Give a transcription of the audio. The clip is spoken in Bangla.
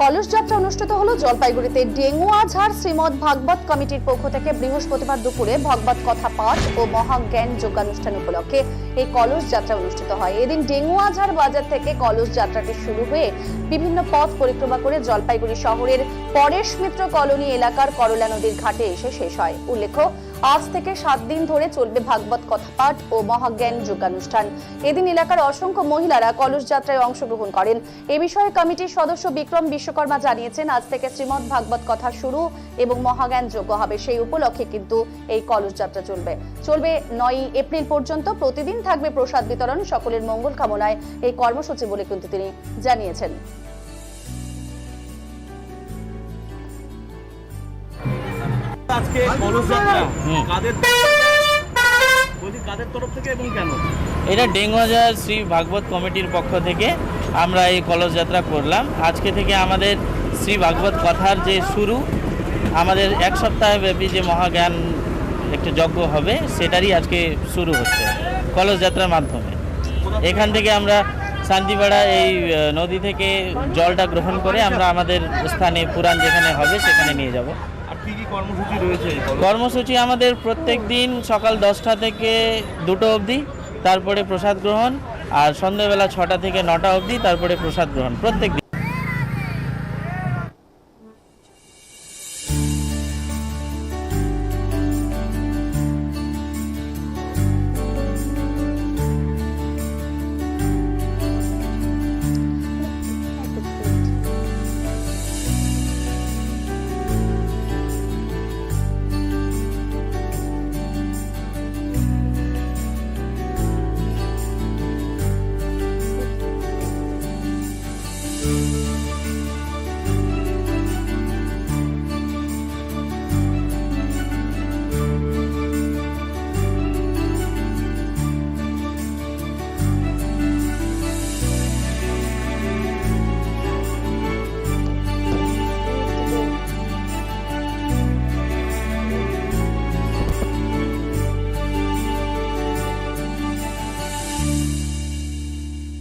কলস যাত্রা অনুষ্ঠিত হলো জলপাইগুড়িতে। ডেঙ্গুয়া ঝাড় শ্রীমদ ভাগবত কমিটির পক্ষ থেকে বৃহস্পতিবার দুপুরে ভগবত কথা পাঠ ও মহাজ্ঞান যোগানুষ্ঠান উপলক্ষে এই কলস যাত্রা অনুষ্ঠিত হয়। এদিন ডেঙ্গুয়া ঝাড় বাজার থেকে কলস যাত্রাটি শুরু হয়ে বিভিন্ন পথ পরিক্রমা করে জলপাইগুড়ি শহরের পরেশ মিত্র কলোনি এলাকার করলা নদীর ঘাটে এসে শেষ হয়। উল্লেখ্য আজ থেকে সাত দিন ধরে চলবে ভাগবত কথা পাঠ ও মহাজ্ঞান যোগানুষ্ঠান। এদিন এলাকার অসংখ্য মহিলারা কলস যাত্রায় অংশগ্রহণ করেন। এ বিষয়ে কমিটির সদস্য বিক্রম বিশ্বকর্মা জানিয়েছেন, আজ থেকে শ্রীমদ ভাগবত কথা শুরু এবং মহাজ্ঞান যোগ্য হবে সেই উপলক্ষে কিন্তু এই কলস যাত্রা চলবে। চলবে নয় এপ্রিল পর্যন্ত। প্রতিদিন থাকবে প্রসাদ বিতরণ। সকলের মঙ্গল কামনায় এই কর্মসূচি বলে কিন্তু তিনি জানিয়েছেন। আজকে কাদের বলছি কাদের তরফ থেকে এবং কেন? এটা ডেঙ্গুয়াজার শ্রী ভাগবত কমিটির পক্ষ থেকে আমরা এই কলস যাত্রা করলাম। আজকে থেকে আমাদের শ্রী ভাগবত কথার যে শুরু আমাদের এক সপ্তাহ ব্যাপী যে মহাজ্ঞান একটা যজ্ঞ হবে সেটারই আজকে শুরু হচ্ছে কলস যাত্রার মাধ্যমে। এখান থেকে আমরা শান্তিপাড়া এই নদী থেকে জলটা গ্রহণ করে আমরা আমাদের স্থানে পুরাণ যেখানে হবে সেখানে নিয়ে যাব। কর্মসূচি আমাদের প্রত্যেক দিন সকাল দশটা থেকে দুটো অবধি, তারপরে প্রসাদ গ্রহণ, আর সন্ধ্যেবেলা ছটা থেকে নটা অবধি, তারপরে প্রসাদ গ্রহণ, প্রত্যেক